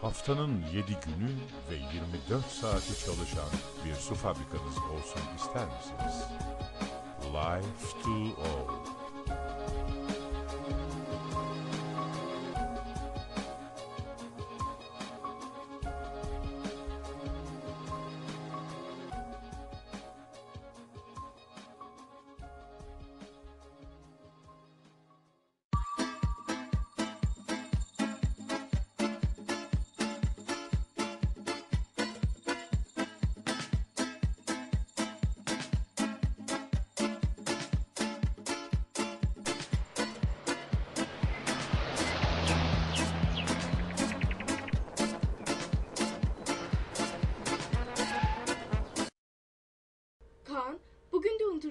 Haftanın 7 günü ve 24 saati çalışan bir su fabrikanız olsun ister misiniz? Life to All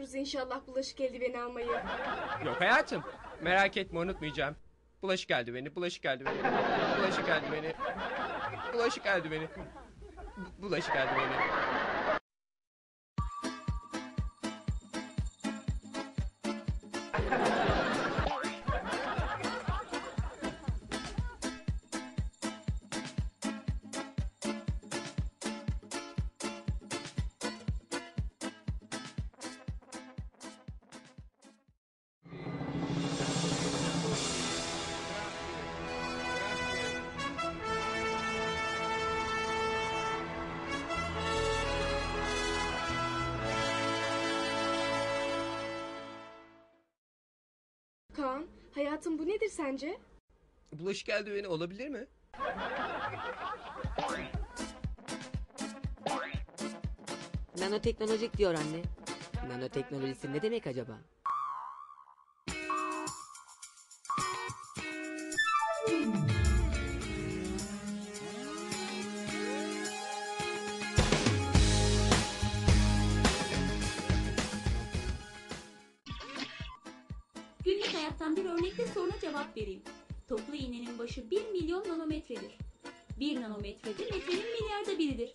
unuturuz inşallah bulaşık eldiveni almayı. Yok hayatım. Merak etme unutmayacağım. Bulaşık eldiveni, bulaşık eldiveni, bulaşık eldiveni, bulaşık eldiveni, bu- bulaşık eldiveni. Hayatım bu nedir sence? Bulaşık eldiveni olabilir mi? Nanoteknolojik diyor anne. Nanoteknolojisi ne demek acaba? Hayattan bir örnekle soruna cevap vereyim. Toplu iğnenin başı 1 milyon nanometredir. 1 nanometre de metrenin milyarda biridir.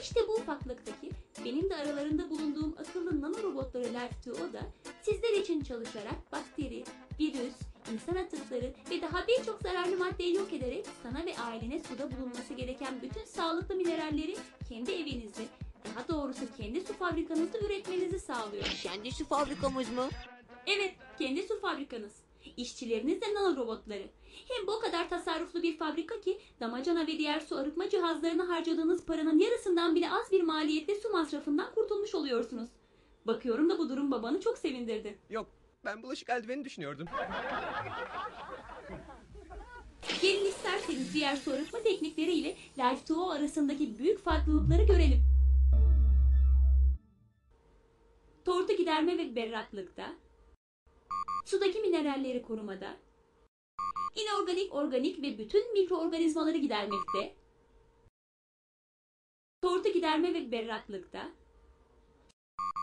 İşte bu ufaklıktaki benim de aralarında bulunduğum akıllı nanorobotları Life2O da sizler için çalışarak bakteri, virüs, insan atıkları ve daha birçok zararlı maddeyi yok ederek sana ve ailene suda bulunması gereken bütün sağlıklı mineralleri kendi evinizde, daha doğrusu kendi su fabrikanızda üretmenizi sağlıyor. Kendi şu fabrikamız mı? Evet, kendi su fabrikanız. İşçileriniz de nano robotları. Hem bu o kadar tasarruflu bir fabrika ki damacana ve diğer su arıtma cihazlarına harcadığınız paranın yarısından bile az bir maliyetle su masrafından kurtulmuş oluyorsunuz. Bakıyorum da bu durum babanı çok sevindirdi. Yok, ben bulaşık eldiveni düşünüyordum. Gelin isterseniz diğer su arıtma teknikleriyle Life2O arasındaki büyük farklılıkları görelim. Tortu giderme ve berraklıkta, sudaki mineralleri korumada, inorganik, organik ve bütün mikroorganizmaları gidermekte, tortu giderme ve berraklıkta,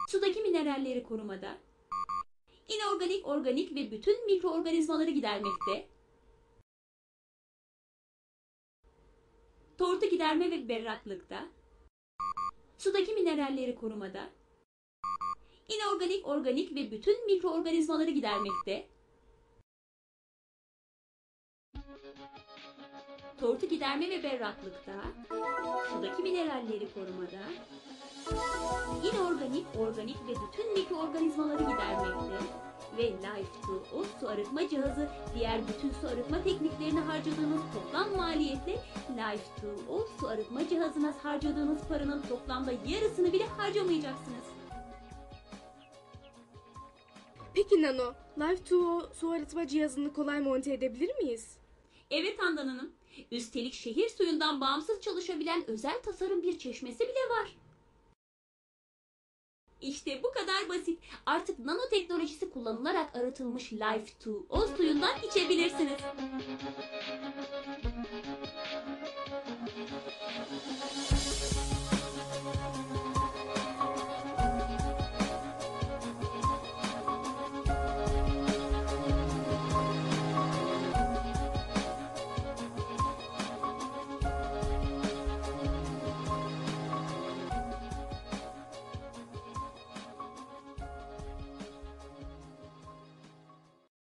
sudaki mineralleri korumada, inorganik, organik ve bütün mikroorganizmaları gidermekte, tortu giderme ve berraklıkta, sudaki mineralleri korumada, inorganik, organik ve bütün mikroorganizmaları gidermekte, tortu giderme ve berraklıkta, sudaki mineralleri korumada, inorganik, organik ve bütün mikroorganizmaları gidermekte ve Life2O su arıtma cihazı diğer bütün su arıtma tekniklerine harcadığınız toplam maliyetle Life2O su arıtma cihazına harcadığınız paranın toplamda yarısını bile harcamayacaksınız. Peki Nano, Life2O su arıtma cihazını kolay monte edebilir miyiz? Evet Handan Hanım. Üstelik şehir suyundan bağımsız çalışabilen özel tasarım bir çeşmesi bile var. İşte bu kadar basit. Artık nanoteknolojisi kullanılarak arıtılmış Life2O suyundan içebilirsiniz.